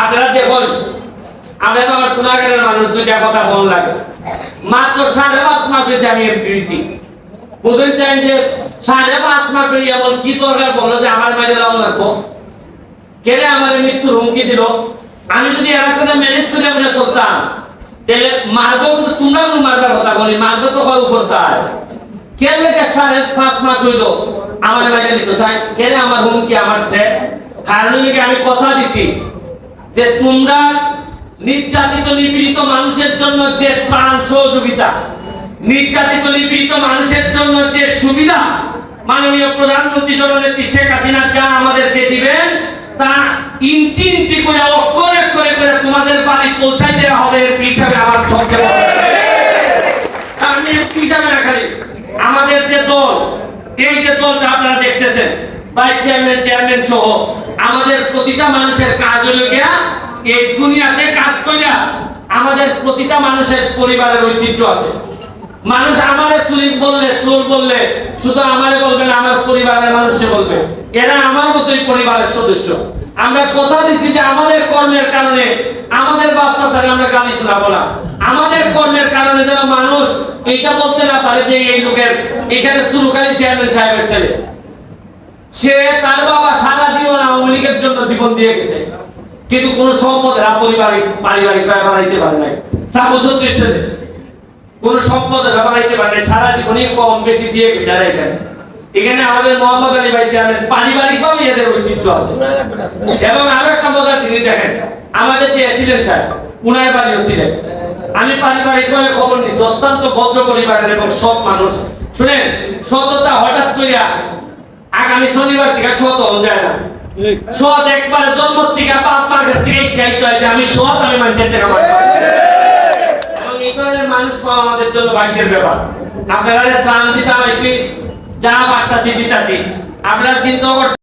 আপনারা দেখুন আমরা তো আমার সোনাগারের মানুষ, দুইটা কথা বল লাগে। মাত্র সাড়ে পাঁচ মাস হয়েছে আমি এমপি হয়েছি। বুঝতে চাই যে সাড়ে পাঁচ মাস হয়ে এমন কি দরকার বলল যে আমার মাইনে লাভ লাগবো কেড়ে আমার মৃত্যুর হুমকি দিল? আমি যদি এর সাথে ম্যানেজ করে, আমরা চলতাম। তাহলে মারবো কিন্তু তোমরা কোনো মারবার কথা বলি, মারবো তো হয় উপর তার? কেন সাড়ে পাঁচ মাস হইল? আমার মাইনে নিতে চাই। কেন আমার হুমকি, আমার থ্রেট কারণ আমি কথা দিছি। যে তোমরা নির্যাতিত, নিপীড়িত মানুষের জন্য যে প্রাণ সহযোগিতা, নির্যাতিত, নিপীড়িত মানুষের জন্য যে সুবিধা মাননীয় প্রধানমন্ত্রী জননেত্রী শেখ হাসিনা যা আমাদেরকে দিবেন, তা ইঞ্চি ইঞ্চি করে, অক্ষরে করে করে তোমাদের বাড়ি পৌঁছাই দেওয়া হবে হিসাবে আমার বড় আমি হিসাবে না খালি? আমাদের যে দল, এই যে দলটা আপনারা দেখতেছেন, ভাইস চেয়ারম্যান চেয়ারম্যান সহ আমাদের প্রতিটা মানুষের কাজ হলো গিয়া এই দুনিয়াতে কাজ করিয়া আমাদের প্রতিটা মানুষের পরিবারের ঐতিহ্য আছে। মানুষ আমারে চুরি বললে, চোর বললে, শুধু আমারে বলবে না, আমার পরিবারের মানুষে বলবে। এরা আমার মতোই পরিবারের সদস্য। আমরা কথা দিচ্ছি যে আমাদের কর্মের কারণে আমাদের বাচ্চা তারা আমরা গালি শোনাবো না। আমাদের কর্মের কারণে যেন মানুষ এইটা বলতে না পারে যে এই লোকের এখানে সুরকারী চেয়ারম্যান সাহেবের ছেলে। সে তার বাবা সারা জীবন আওয়ামী লীগের জন্য জীবন দিয়ে গেছে। কিন্তু কোন সম্পদ এরা পারিবারিক পারিবারিক ব্যাপার আইতে পারে নাই। সাপোজ ছেলে কোন সম্পদ ব্যাপার আইতে পারে নাই, সারা জীবনই কম বেশি দিয়ে গেছে। আর এখানে এখানে আমাদের মোহাম্মদ আলী ভাই চেয়ারম্যান পারিবারিক ভাবে এদের ঐতিহ্য আছে। এবং আরও একটা মজার জিনিস দেখেন, আমাদের যে অ্যাসিডেন্ট সাহেব, উনার বাড়িও ছিলেন। আমি পারিবারিক ভাবে খবর নিচ্ছি, অত্যন্ত ভদ্র পরিবারের এবং সৎ মানুষ। শুনেন, সততা হঠাৎ করিয়া আগামী শনিবার থেকে সৎ হন যায় না। সৎ একবার জন্ম থেকে বাপ মার কাছ থেকে চাইতে হয় যে আমি সৎ আমি মানুষের আমার এবং এই ধরনের মানুষ পাওয়া আমাদের জন্য ভাগ্যের ব্যাপার। আপনারা দান দিতে হয়েছি যা বার্তাছি দিতাছি আপনারা চিন্তা করতে